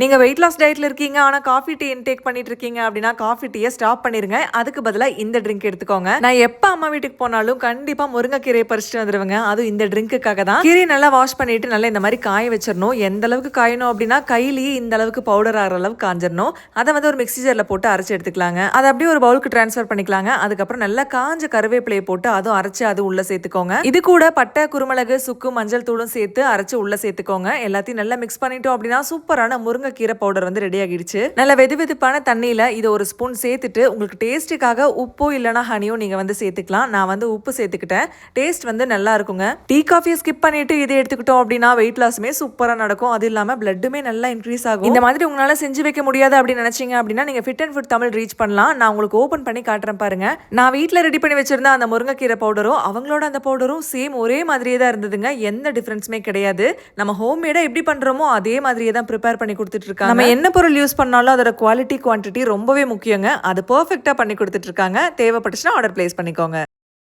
நீங்கள் weight loss டயட்டில் இருக்கீங்க ஆனால் காஃபி டீ இன்டேக் பண்ணிட்டு இருக்கீங்க அப்படின்னா காஃபி டீயை ஸ்டாப் பண்ணிருங்க. அதுக்கு பதிலாக இந்த ட்ரிங்க் எடுத்துக்கோங்க. நான் எப்போ அம்மா வீட்டுக்கு போனாலும் கண்டிப்பாக முருங்கைக்கீரையை பறிச்சுட்டு வந்துடுவேங்க அதுவும் இந்த ட்ரிங்க்குக்காக தான். கீரை நல்லா வாஷ் பண்ணிட்டு நல்லா இந்த மாதிரி காய வச்சிடணும். எந்த அளவுக்கு காயணும் அப்படின்னா கையிலேயே இந்த அளவுக்கு பவுடர் ஆகிற அளவுக்கு காஞ்சிடணும். அதை வந்து ஒரு மிக்சி ஜாரில் போட்டு அரைச்சி எடுத்துக்கலாங்க. அதை அப்படியே ஒரு பவுலுக்கு ட்ரான்ஸ்ஃபர் பண்ணிக்கலாங்க. அதுக்கப்புறம் நல்லா காஞ்ச கருவேப்பிலையை போட்டு அதுவும் அரைச்சி அது உள்ள சேர்த்துக்கோங்க. இது கூட பட்டை குருமிளகு சுக்கு மஞ்சள் தூளும் சேர்த்து அரைச்சி உள்ள சேர்த்துக்கோங்க. எல்லாத்தையும் நல்லா மிக்ஸ் பண்ணிட்டோம் அப்படின்னா சூப்பரான முருங்கைக்கீரை பவுடர் வந்து ரெடி ஆகிடுச்சு. நல்ல வெது வெதுப்பான தண்ணியில் இதை ஒரு ஸ்பூன் சேர்த்துட்டு உங்களுக்கு டேஸ்ட்டுக்காக உப்போ இல்லைனா ஹனியோ நீங்கள் வந்து சேர்த்துக்கலாம். நான் வந்து உப்பு சேர்த்துக்கிட்டேன். டேஸ்ட் வந்து நல்லா இருக்குங்க. டீ காஃபியை ஸ்கிப் பண்ணிட்டு இதை எடுத்துக்கிட்டோம் அப்படின்னா வெயிட் லாஸுமே சூப்பராக நடக்கும். அது இல்லாமல் பிளட்டுமே நல்லா இன்க்ரீஸ் ஆகும். இந்த மாதிரி உங்களால் செஞ்சு வைக்க முடியாது அப்படின்னு நினைச்சீங்க அப்படின்னா நீங்கள் fit and food Tamil reach பண்ணலாம். நான் உங்களுக்கு ஓப்பன் பண்ணி காட்டுறேன் பாருங்க. நான் வீட்டில் ரெடி பண்ணி வச்சிருந்த அந்த முருங்கைக்கீரை பவுடரும் அவங்களோட அந்த பவுடரும் சேம் ஒரே மாதிரியே தான் இருந்ததுங்க. எந்த டிஃப்ரென்ஸுமே கிடையாது. நம்ம ஹோம்மேடாக எப்படி பண்ணுறோமோ அதே மாதிரியே தான் ப்ரிப்பேர் பண்ணி கொடுத்து இருக்காங்க நம்ம என்ன பொருள் யூஸ் பண்ணாலும் அதோட குவாலிட்டி குவான்டிட்டி ரொம்பவே முக்கியங்க. அது பர்ஃபெக்டாக பண்ணி கொடுத்துட்டு இருக்காங்க தேவைப்பட்டுச்சுன்னா ஆர்டர் பிளேஸ் பண்ணிக்கோங்க.